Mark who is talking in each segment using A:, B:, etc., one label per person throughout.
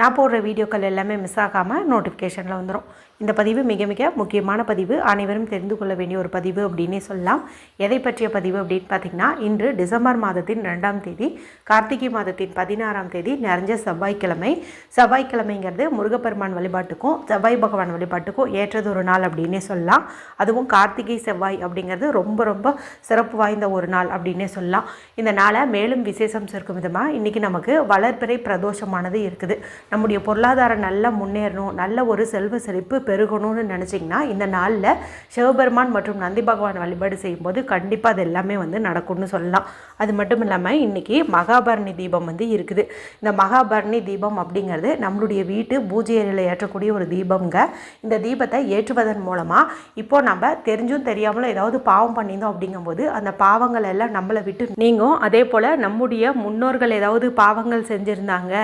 A: நான் போடுற வீடியோக்கள் எல்லாமே மிஸ் ஆகாமல் நோட்டிஃபிகேஷனில் வந்துடும் இந்த பதிவு மிக மிக முக்கியமான பதிவு. அனைவரும் தெரிந்து கொள்ள வேண்டிய ஒரு பதிவு அப்படின்னே சொல்லலாம். எதை பற்றிய பதிவு அப்படின்னு பார்த்திங்கன்னா இன்று டிசம்பர் மாதத்தின் ரெண்டாம் தேதி கார்த்திகை மாதத்தின் பதினாறாம் தேதி நிறைஞ்ச செவ்வாய்க்கிழமை. செவ்வாய்க்கிழமைங்கிறது முருகப்பெருமான் வழிபாட்டுக்கும் செவ்வாய் பகவான் வழிபாட்டுக்கும் ஏற்றது ஒரு நாள் அப்படின்னே சொல்லலாம். அதுவும் கார்த்திகை செவ்வாய் அப்படிங்கிறது ரொம்ப ரொம்ப சிறப்பு வாய்ந்த ஒரு நாள் அப்படின்னே சொல்லலாம். இந்த நாளை மேலும் விசேஷம் சேர்க்கும் விதமாக இன்றைக்கி நமக்கு வளர்பிறை பிரதோஷமானது இருக்குது. நம்முடைய பொருளாதாரம் நல்லா முன்னேறணும் நல்ல ஒரு செல்வ செழிப்பு பெருகணும்னு நினச்சிங்கன்னா இந்த நாளில் சிவபெருமான் மற்றும் நந்தி பகவான் வழிபாடு செய்யும்போது கண்டிப்பாக அது எல்லாமே வந்து நடக்கும்னு சொல்லலாம். அது மட்டும் இல்லாமல் இன்றைக்கி மகாபரணி தீபம் வந்து இருக்குது. இந்த மகாபரணி தீபம் அப்படிங்கிறது நம்மளுடைய வீட்டு பூஜை அறையில் ஏற்றக்கூடிய ஒரு தீபம்ங்க. இந்த தீபத்தை ஏற்றுவதன் மூலமாக இப்போ நம்ம தெரிஞ்சும் தெரியாமலும் ஏதாவது பாவம் பண்ணியிருந்தோம் அப்படிங்கும்போது அந்த பாவங்கள் எல்லாம் நம்மளை விட்டு நீங்கும். அதே போல் நம்முடைய முன்னோர்கள் ஏதாவது பாவங்கள் செஞ்சுருந்தாங்க.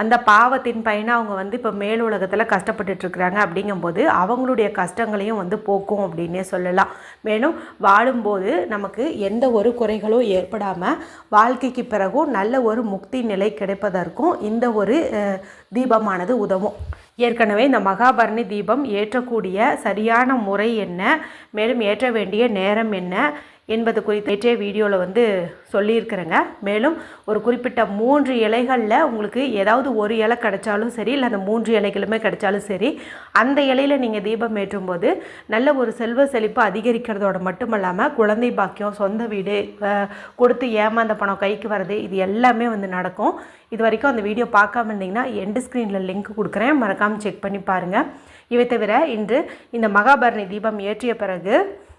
A: அந்த பாவத்தை நாட்டின் பயனை அவங்க வந்து இப்போ மேல் உலகத்தில் கஷ்டப்பட்டுட்ருக்குறாங்க அப்படிங்கும்போது அவங்களுடைய கஷ்டங்களையும் வந்து போக்கும் அப்படின்னே சொல்லலாம். மேலும் வாழும்போது நமக்கு எந்த ஒரு குறைகளும் ஏற்படாமல் வாழ்க்கைக்கு பிறகும் நல்ல ஒரு முக்தி நிலை கிடைப்பதற்கும் இந்த ஒரு தீபமானது உதவும். ஏற்கனவே இந்த மகாபரணி தீபம் ஏற்றக்கூடிய சரியான முறை என்ன? மேலும் ஏற்ற வேண்டிய நேரம் என்ன? என்பது குறித்து நேற்றைய வீடியோவில் வந்து சொல்லியிருக்கிறேங்க. மேலும் ஒரு குறிப்பிட்ட மூன்று இலைகளில் உங்களுக்கு ஏதாவது ஒரு இலை கிடைச்சாலும் சரி இல்லை அந்த மூன்று இலைகளுமே கிடைச்சாலும் சரி அந்த இலையில் நீங்கள் தீபம் ஏற்றும்போது நல்ல ஒரு செல்வ செழிப்பு அதிகரிக்கிறதோட மட்டும் இல்லாமல் குழந்தை பாக்கியம் சொந்த வீடு கொடுத்து ஏமாந்த பணம் கைக்கு வர்றது இது எல்லாமே வந்து நடக்கும். இது வரைக்கும் அந்த வீடியோ பார்க்காம இருந்தீங்கன்னா எண்டு ஸ்க்ரீனில் லிங்க் கொடுக்குறேன். மறக்காமல் செக் பண்ணி பாருங்கள் இவை தவிர இன்று இந்த மகாபரணி தீபம் ஏற்றிய பிறகு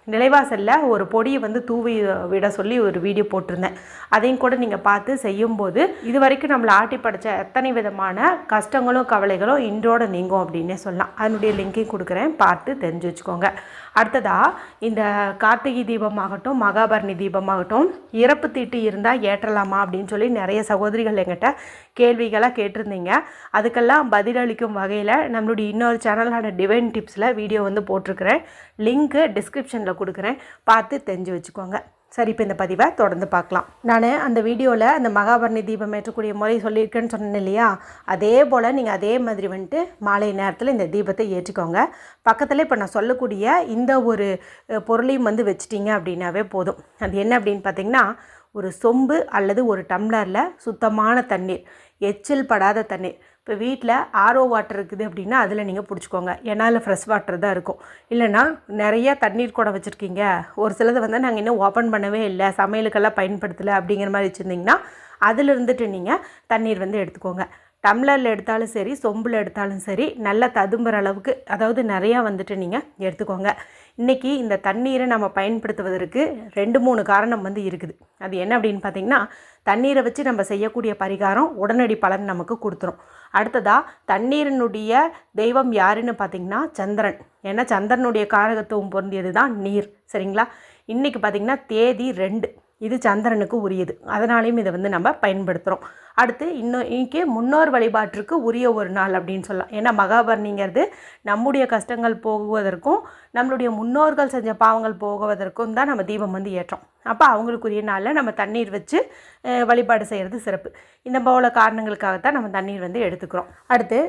A: நிலைவாசலில் ஒரு பொடியை வந்து தூவி விட சொல்லி ஒரு வீடியோ போட்டிருந்தேன். அதையும் கூட நீங்கள் பார்த்து செய்யும்போது இது வரைக்கும் நம்மளை ஆட்டி படைச்ச எத்தனை விதமான கஷ்டங்களும் கவலைகளும் இன்றோட நீங்கும் அப்படின்னே சொல்லலாம். அதனுடைய லிங்கையும் கொடுக்குறேன். பார்த்து தெரிஞ்சு வச்சுக்கோங்க. அடுத்ததாக இந்த கார்த்திகை தீபமாகட்டும் மகாபரணி தீபமாகட்டும் இறப்பு தீட்டு இருந்தால் ஏற்றலாமா அப்படின்னு சொல்லி நிறைய சகோதரிகள் எங்கிட்ட கேள்விகளாக கேட்டிருந்தீங்க. அதுக்கெல்லாம் பதிலளிக்கும் வகையில் நம்மளுடைய இன்னொரு சேனலான டிவைன் டிப்ஸில் வீடியோ வந்து போட்டிருக்கிறேன். லிங்க்கு டிஸ்கிரிப்ஷனில் கொடுக்குறேன். பார்த்து தெரிஞ்சு வச்சுக்கோங்க. சரி இப்போ இந்த பதிவை தொடர்ந்து பார்க்கலாம். நான் அந்த வீடியோவில் அந்த மகாபரணி தீபம் ஏற்றக்கூடிய முறை சொல்லியிருக்கேன்னு சொன்னேன் இல்லையா? அதே போல் நீங்கள் அதே மாதிரி வந்துட்டு மாலை நேரத்தில் இந்த தீபத்தை ஏற்றிக்கோங்க. பக்கத்தில் இப்போ நான் சொல்லக்கூடிய இந்த ஒரு பொருளையும் வந்து வச்சிட்டிங்க அப்படின்னாவே போதும். அது என்ன அப்படின்னு பார்த்தீங்கன்னா ஒரு சொம்பு அல்லது ஒரு டம்ளரில் சுத்தமான தண்ணீர் எச்சில் படாத தண்ணீர். இப்போ வீட்டில் ஆர்ஓ வாட்டர் இருக்குது அப்படின்னா அதில் நீங்கள் பிடிச்சிக்கோங்க. ஏன்னா அதில் ஃப்ரெஷ் வாட்டர் தான் இருக்கும். இல்லைன்னா நிறைய தண்ணீர் குடம் வச்சுருக்கீங்க. ஒரு சிலது வந்து நாங்கள் இன்னும் ஓப்பன் பண்ணவே இல்லை. சமையலுக்கெல்லாம் பயன்படுத்தலை அப்படிங்கிற மாதிரி வச்சுருந்தீங்கன்னா அதில் இருந்துட்டு நீங்கள் தண்ணீர் வந்து எடுத்துக்கோங்க. டம்ளரில் எடுத்தாலும் சரி சொம்பில் எடுத்தாலும் சரி நல்லா ததும்புற அளவுக்கு அதாவது நிறையா வந்துட்டு நீங்கள் எடுத்துக்கோங்க. இன்றைக்கி இந்த தண்ணீரை நம்ம பயன்படுத்துவதற்கு ரெண்டு மூணு காரணம் வந்து இருக்குது. அது என்ன அப்படின்னு பார்த்தீங்கன்னா தண்ணீரை வச்சு நம்ம செய்யக்கூடிய பரிகாரம் உடனடி பலன் நமக்கு கொடுத்துரும். அடுத்ததாக தண்ணீரினுடைய தெய்வம் யாருன்னு பார்த்தீங்கன்னா சந்திரன். ஏன்னா சந்திரனுடைய காரகத்துவம் பொருந்தியது தான் நீர். சரிங்களா? இன்றைக்கி பார்த்தீங்கன்னா தேதி ரெண்டு. இது சந்திரனுக்கு உரியது. அதனாலையும் இதை வந்து நம்ம பயன்படுத்துகிறோம் அடுத்து இன்னும் இன்னைக்கு முன்னோர் வழிபாட்டிற்கு உரிய ஒரு நாள் அப்படின்னு சொல்லலாம். ஏன்னா மகாபரணிங்கிறது நம்முடைய கஷ்டங்கள் போகுவதற்கும் நம்மளுடைய முன்னோர்கள் செஞ்ச பாவங்கள் போகுவதற்கும் தான் நம்ம தீபம் வந்து ஏற்றோம். அப்போ அவங்களுக்குரிய நாளில் நம்ம தண்ணீர் வச்சு வழிபாடு செய்கிறது சிறப்பு. இந்த போல காரணங்களுக்காகத்தான் நம்ம தண்ணீர் வந்து எடுத்துக்கிறோம். அடுத்து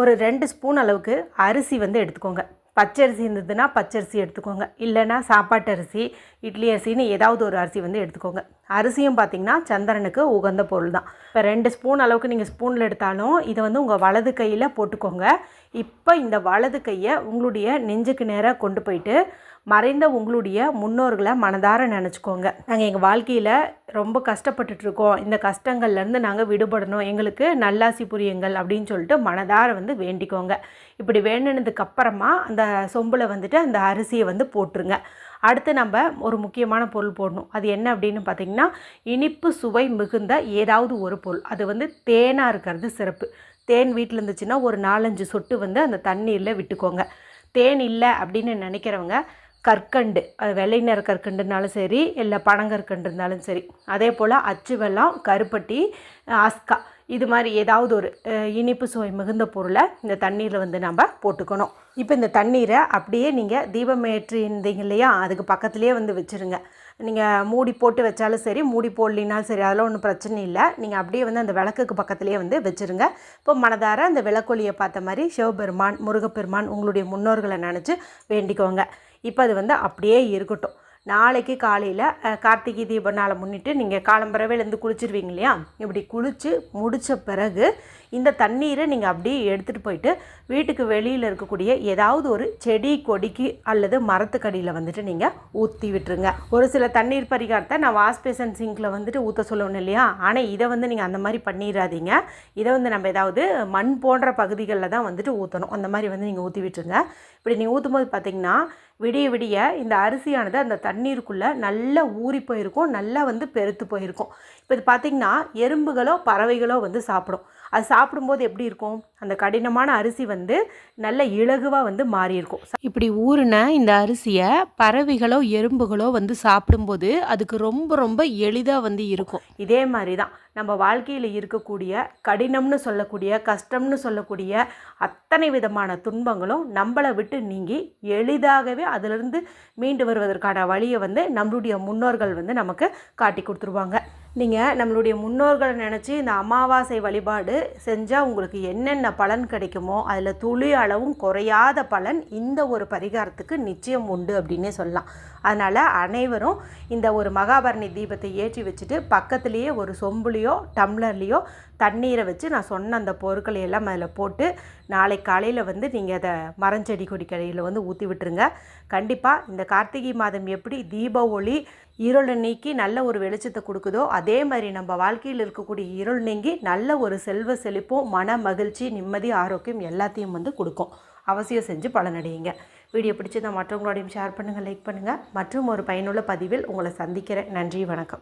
A: ஒரு ரெண்டு ஸ்பூன் அளவுக்கு அரிசி வந்து எடுத்துக்கோங்க. பச்சரிசி இருந்ததுன்னா பச்சரிசி எடுத்துக்கோங்க. இல்லைன்னா சாப்பாட்டு அரிசி இட்லி அரிசின்னு ஏதாவது ஒரு அரிசி வந்து எடுத்துக்கோங்க. அரிசியும் பார்த்திங்கன்னா சந்திரனுக்கு உகந்த பொருள் தான். இப்போ ரெண்டு ஸ்பூன் அளவுக்கு நீங்கள் ஸ்பூனில் எடுத்தாலும் இதை வந்து உங்கள் வலது கையில் போட்டுக்கோங்க. இப்போ இந்த வலது கையை உங்களுடைய நெஞ்சுக்கு நேராக கொண்டு போயிட்டு மறைந்த உங்களுடைய முன்னோர்களை மனதார நினச்சிக்கோங்க. நாங்கள் எங்கள் வாழ்க்கையில் ரொம்ப கஷ்டப்பட்டுட்ருக்கோம் இந்த கஷ்டங்கள்லேருந்து நாங்கள் விடுபடணும். எங்களுக்கு நல்லாசி புரியுங்கள் அப்படின்னு சொல்லிட்டு மனதார வந்து வேண்டிக்கோங்க. இப்படி வேண்டினதுக்கப்புறமா அந்த சொம்பில் வந்துட்டு அந்த அரிசியை வந்து போட்டுருங்க. அடுத்து நம்ம ஒரு முக்கியமான பொருள் போடணும். அது என்ன அப்படின்னு பார்த்தீங்கன்னா இனிப்பு சுவை மிகுந்த ஏதாவது ஒரு பொருள். அது வந்து தேனாக இருக்கிறது சிறப்பு. தேன் வீட்டில் இருந்துச்சுன்னா ஒரு நாலஞ்சு சொட்டு வந்து அந்த தண்ணீரில் விட்டுக்கோங்க. தேன் இல்லை அப்படின்னு நினைக்கிறவங்க கற்கண்டு அது வெள்ளை நிற கற்கண்டுனாலும் சரி இல்லை பனங்கற்கண்டு இருந்தாலும் சரி. அதே போல் அச்சு வெல்லம் கருப்பட்டி அஸ்கா இது மாதிரி ஏதாவது ஒரு இனிப்பு சுவை மிகுந்த பொருளை இந்த தண்ணீரில் வந்து நம்ம போட்டுக்கணும். இப்போ இந்த தண்ணீரை அப்படியே நீங்கள் தீபம் ஏற்றி இருந்தீங்க இல்லையா அதுக்கு பக்கத்துலேயே வந்து வச்சுருங்க. நீங்கள் மூடி போட்டு வச்சாலும் சரி மூடி போடலினாலும் சரி அதெல்லாம் ஒன்றும் பிரச்சனை இல்லை. நீங்கள் அப்படியே வந்து அந்த விளக்குக்கு பக்கத்துலேயே வந்து வச்சுருங்க. இப்போ மனதார அந்த விளக்கொலியை பார்த்த மாதிரி சிவபெருமான் முருகப்பெருமான் உங்களுடைய முன்னோர்களை நினச்சி வேண்டிக்கோங்க. இப்போ அது வந்து அப்படியே இருக்கட்டும். நாளைக்கு காலையில் கார்த்திகை தீப நாளை முன்னிட்டு நீங்கள் காலம்பரவேலேருந்து குளிச்சிருவீங்க இல்லையா? இப்படி குளித்து முடித்த பிறகு இந்த தண்ணீரை நீங்கள் அப்படியே எடுத்துகிட்டு போயிட்டு வீட்டுக்கு வெளியில் இருக்கக்கூடிய ஏதாவது ஒரு செடி கொடிக்கு அல்லது மரத்துக்கடியில் வந்துட்டு நீங்கள் ஊற்றி விட்டுருங்க. ஒரு சில தண்ணீர் பரிகாரத்தை நான் வாஷ் பேசன் சிங்கில் வந்துட்டு ஊற்ற சொல்லணும் இல்லையா? ஆனால் இதை வந்து நீங்கள் அந்த மாதிரி பண்ணிடாதீங்க இதை வந்து நம்ம ஏதாவது மண் போன்ற பகுதிகளில் தான் வந்துட்டு ஊற்றணும் அந்த மாதிரி வந்து நீங்கள் ஊற்றி விட்டுருங்க. இப்படி நீங்கள் ஊற்றும் போது பார்த்தீங்கன்னா விடிய விடிய இந்த அரிசியானது அந்த தண்ணீருக்குள்ளே நல்லா ஊறி போயிருக்கும் நல்லா வந்து பெருத்து போயிருக்கும். இப்போ இது பார்த்திங்கன்னா எறும்புகளோ பறவைகளோ வந்து சாப்பிடும். அது சாப்பிடும்போது எப்படி இருக்கும்? அந்த கடினமான அரிசி வந்து நல்ல இலகுவாக வந்து மாறி இருக்கும் இப்படி ஊறின இந்த அரிசியை பறவைகளோ எறும்புகளோ வந்து சாப்பிடும்போது அதுக்கு ரொம்ப ரொம்ப எளிதாக வந்து இருக்கும். இதே மாதிரி தான் நம்ம வாழ்க்கையில் இருக்கக்கூடிய கடினம்னு சொல்லக்கூடிய கஷ்டம்னு சொல்லக்கூடிய அத்தனை விதமான துன்பங்களும் நம்மளை விட்டு நீங்கி எளிதாகவே அதிலிருந்து மீண்டு வருவதற்கான வழியை வந்து நம்மளுடைய முன்னோர்கள் வந்து நமக்கு காட்டி கொடுத்துருவாங்க. நீங்கள் நம்மளுடைய முன்னோர்களை நினச்சி இந்த அமாவாசை வழிபாடு செஞ்சால் உங்களுக்கு என்னென்ன பலன் கிடைக்குமோ அதில் துளி அளவும் குறையாத பலன் இந்த ஒரு பரிகாரத்துக்கு நிச்சயம் உண்டு அப்படின்னே சொல்லலாம். அதனால் அனைவரும் இந்த ஒரு மகாபரணி தீபத்தை ஏற்றி வச்சுட்டு பக்கத்துலேயே ஒரு சொம்புலேயோ டம்ளர்லேயோ தண்ணீரை வச்சு நான் சொன்ன அந்த பொருட்களை எல்லாம் அதில் போட்டு நாளை காலையில் வந்து நீங்கள் அதை மரஞ்செடி கொடி கடையில் வந்து ஊற்றி விட்டுருங்க. கண்டிப்பாக இந்த கார்த்திகை மாதம் எப்படி தீப ஒளி இருளை நீக்கி நல்ல ஒரு வெளிச்சத்தை கொடுக்குதோ அதே மாதிரி நம்ம வாழ்க்கையில் இருக்கக்கூடிய இருள் நீங்கி நல்ல ஒரு செல்வ செழிப்பும் மன மகிழ்ச்சி நிம்மதி ஆரோக்கியம் எல்லாத்தையும் வந்து கொடுக்கும். அவசியம் செஞ்சு பலனடையுங்க வீடியோ பிடிச்சதை மற்றவங்களோடையும் ஷேர் பண்ணுங்கள் லைக் பண்ணுங்கள் மற்றும் ஒரு பயனுள்ள பதிவில் உங்களை சந்திக்கிறேன். நன்றி வணக்கம்.